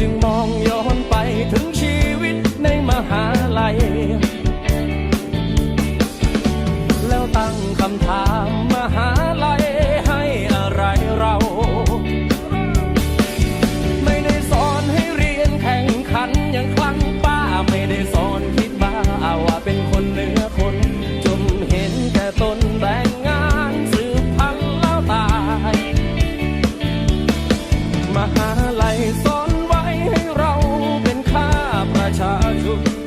จึงมองย้อนไปถึงชีวิตในมหาลัย แล้วตั้งคำถามมหา you.